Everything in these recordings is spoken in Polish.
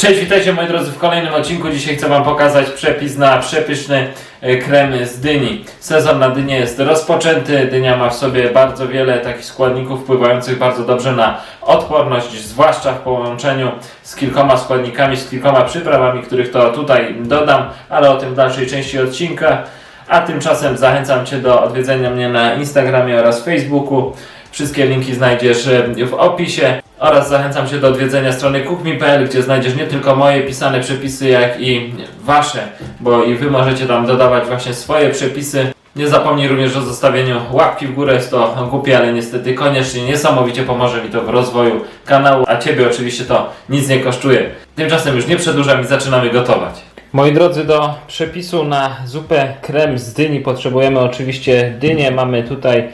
Cześć, witajcie moi drodzy w kolejnym odcinku. Dzisiaj chcę Wam pokazać przepis na przepyszny e, krem z dyni. Sezon na dynię jest rozpoczęty. Dynia ma w sobie bardzo wiele takich składników wpływających bardzo dobrze na odporność, zwłaszcza w połączeniu z kilkoma składnikami, z kilkoma przyprawami, których to tutaj dodam, ale o tym w dalszej części odcinka. A tymczasem zachęcam Cię do odwiedzenia mnie na Instagramie oraz Facebooku. Wszystkie linki znajdziesz w opisie oraz zachęcam Cię do odwiedzenia strony cookme.pl, gdzie znajdziesz nie tylko moje pisane przepisy, jak i Wasze, bo i Wy możecie tam dodawać właśnie swoje przepisy. Nie zapomnij również o zostawieniu łapki w górę, jest to głupie, ale niestety koniecznie niesamowicie pomoże mi to w rozwoju kanału, a Ciebie oczywiście to nic nie kosztuje. Tymczasem już nie przedłużam i zaczynamy gotować. Moi drodzy, do przepisu na zupę krem z dyni potrzebujemy oczywiście dynię. Mamy tutaj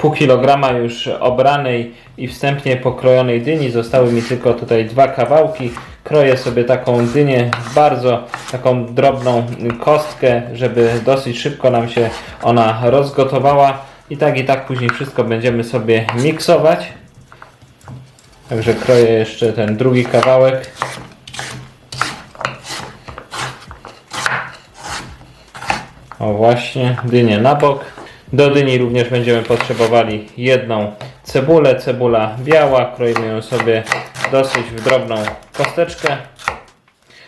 pół kilograma już obranej i wstępnie pokrojonej dyni. Zostały mi tylko tutaj dwa kawałki. Kroję sobie taką dynię bardzo taką drobną kostkę, żeby dosyć szybko nam się ona rozgotowała. I tak i tak później wszystko będziemy sobie miksować. Także kroję jeszcze ten drugi kawałek. O właśnie, dynię na bok. Do dyni również będziemy potrzebowali jedną cebulę, cebula biała, kroimy ją sobie dosyć w drobną kosteczkę.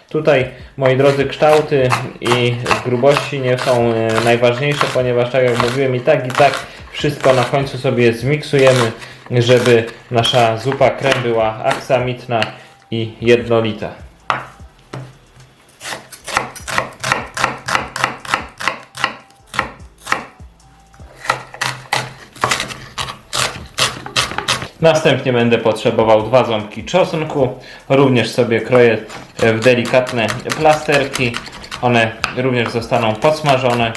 Tutaj, moi drodzy, kształty i grubości nie są e, najważniejsze, ponieważ tak jak mówiłem i tak i tak wszystko na końcu sobie zmiksujemy, żeby nasza zupa krem była aksamitna i jednolita. Następnie będę potrzebował dwa ząbki czosnku. Również sobie kroję w delikatne plasterki. One również zostaną podsmażone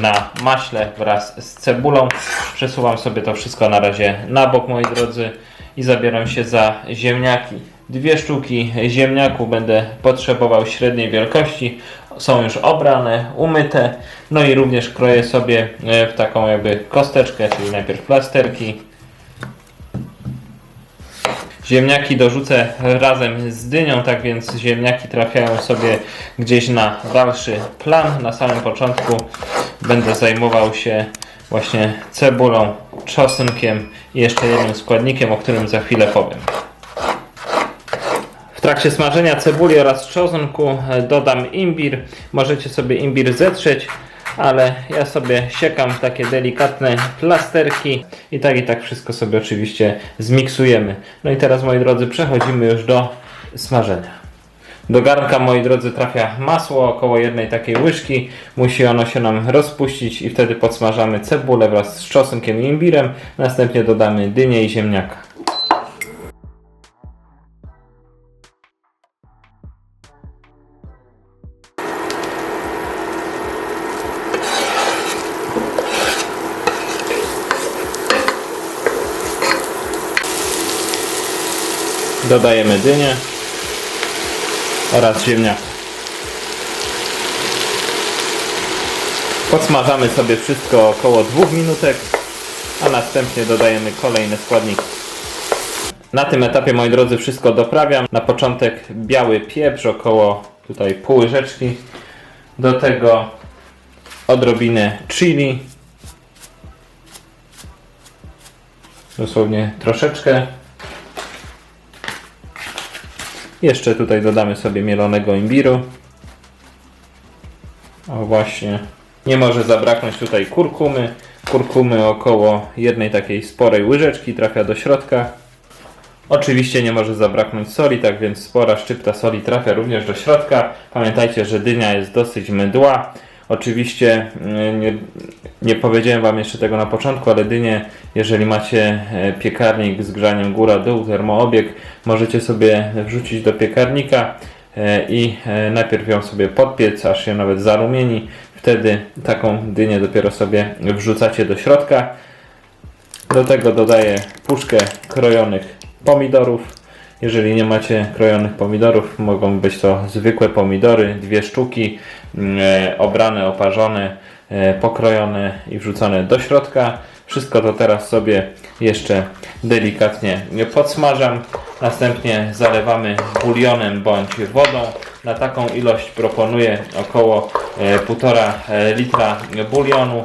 na maśle wraz z cebulą. Przesuwam sobie to wszystko na razie na bok, moi drodzy, i zabieram się za ziemniaki. Dwie sztuki ziemniaków będę potrzebował średniej wielkości. Są już obrane, umyte. No i również kroję sobie e, w taką jakby kosteczkę, czyli najpierw plasterki, Ziemniaki dorzucę razem z dynią, tak więc ziemniaki trafiają sobie gdzieś na dalszy plan. Na samym początku będę zajmował się właśnie cebulą, czosnkiem i jeszcze jednym składnikiem, o którym za chwilę powiem. W trakcie smażenia cebuli oraz czosnku dodam imbir. Możecie sobie imbir zetrzeć, ale ja sobie siekam takie delikatne plasterki i tak i tak wszystko sobie oczywiście zmiksujemy. No i teraz moi drodzy przechodzimy już do smażenia. Do garnka, moi drodzy, trafia masło, około jednej takiej łyżki. Musi ono się nam rozpuścić i wtedy podsmażamy cebulę wraz z czosnkiem i imbirem. Następnie dodamy dynię i ziemniaka. Dodajemy dynię oraz ziemniaka. Podsmażamy sobie wszystko około 2 minutek, a następnie dodajemy kolejne składniki. Na tym etapie, moi drodzy, wszystko doprawiam. Na początek biały pieprz, około tutaj pół łyżeczki. Do tego odrobinę chili. Dosłownie troszeczkę. Jeszcze tutaj dodamy sobie mielonego imbiru. O właśnie. Nie może zabraknąć tutaj kurkumy. Kurkumy około jednej takiej sporej łyżeczki trafia do środka. Oczywiście nie może zabraknąć soli, tak więc spora szczypta soli trafia również do środka. Pamiętajcie, że dynia jest dosyć mydła. Oczywiście mm, nie, nie powiedziałem Wam jeszcze tego na początku, ale dynię, jeżeli macie e, piekarnik z grzaniem góra-dół, termoobieg, możecie sobie wrzucić do piekarnika e, i e, najpierw ją sobie podpiec, aż się nawet zarumieni. Wtedy taką dynię dopiero sobie wrzucacie do środka. Do tego dodaję puszkę krojonych pomidorów. Jeżeli nie macie krojonych pomidorów, mogą być to zwykłe pomidory, dwie sztuki. E, obrane, oparzone, e, pokrojone i wrzucone do środka. Wszystko to teraz sobie jeszcze delikatnie podsmażam. Następnie zalewamy bulionem bądź wodą. Na taką ilość proponuję około e, 1,5 e, litra bulionu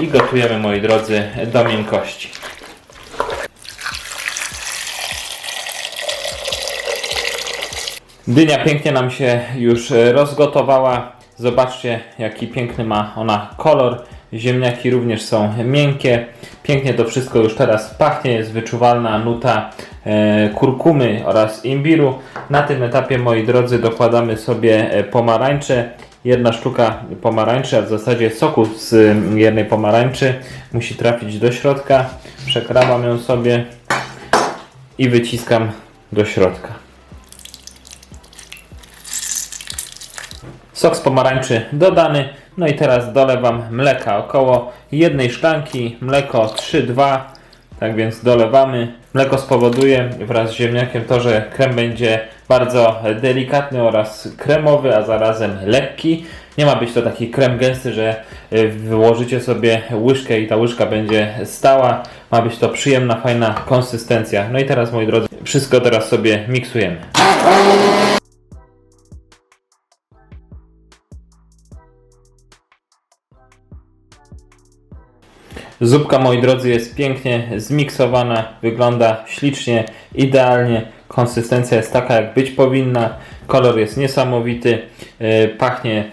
i gotujemy moi drodzy do miękkości. Dynia pięknie nam się już rozgotowała. Zobaczcie, jaki piękny ma ona kolor. Ziemniaki również są miękkie. Pięknie to wszystko już teraz pachnie. Jest wyczuwalna nuta e, kurkumy oraz imbiru. Na tym etapie, moi drodzy, dokładamy sobie e, pomarańcze. Jedna sztuka pomarańczy, a w zasadzie soku z mm, jednej pomarańczy musi trafić do środka. Przekrawam ją sobie i wyciskam do środka. Sok z pomarańczy dodany. No i teraz dolewam mleka około jednej szklanki, mleko 3-2. Tak więc dolewamy. Mleko spowoduje wraz z ziemniakiem to, że krem będzie bardzo delikatny oraz kremowy, a zarazem lekki. Nie ma być to taki krem gęsty, że y, wyłożycie sobie łyżkę i ta łyżka będzie stała. Ma być to przyjemna, fajna konsystencja. No i teraz moi drodzy, wszystko teraz sobie miksujemy. Zupka, moi drodzy, jest pięknie zmiksowana, wygląda ślicznie, idealnie. Konsystencja jest taka, jak być powinna. Kolor jest niesamowity, e, pachnie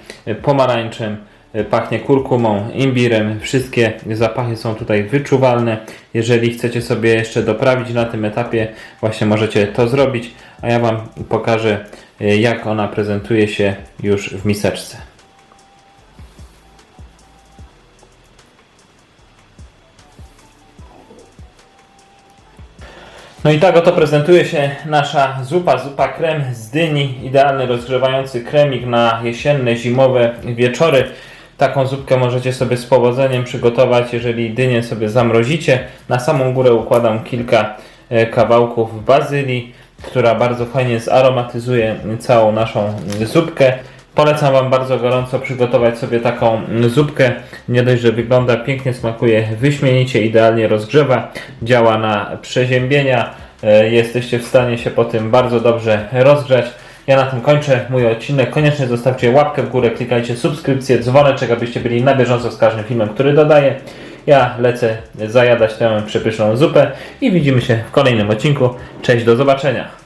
pomarańczem, e, pachnie kurkumą, imbirem. Wszystkie zapachy są tutaj wyczuwalne. Jeżeli chcecie sobie jeszcze doprawić na tym etapie, właśnie możecie to zrobić, a ja Wam pokażę, e, jak ona prezentuje się już w miseczce. No i tak oto prezentuje się nasza zupa, zupa krem z dyni, idealny rozgrzewający kremik na jesienne, zimowe wieczory. Taką zupkę możecie sobie z powodzeniem przygotować, jeżeli dynię sobie zamrozicie. Na samą górę układam kilka e, kawałków bazylii, która bardzo fajnie zaromatyzuje całą naszą zupkę. Polecam Wam bardzo gorąco przygotować sobie taką zupkę. Nie dość, że wygląda pięknie, smakuje wyśmienicie, idealnie rozgrzewa, działa na przeziębienia. E, Jesteście w stanie się po tym bardzo dobrze rozgrzać. Ja na tym kończę mój odcinek. Koniecznie zostawcie łapkę w górę, klikajcie subskrypcję, dzwoneczek, abyście byli na bieżąco z każdym filmem, który dodaję. Ja lecę zajadać tę przepyszną zupę i widzimy się w kolejnym odcinku. Cześć, do zobaczenia.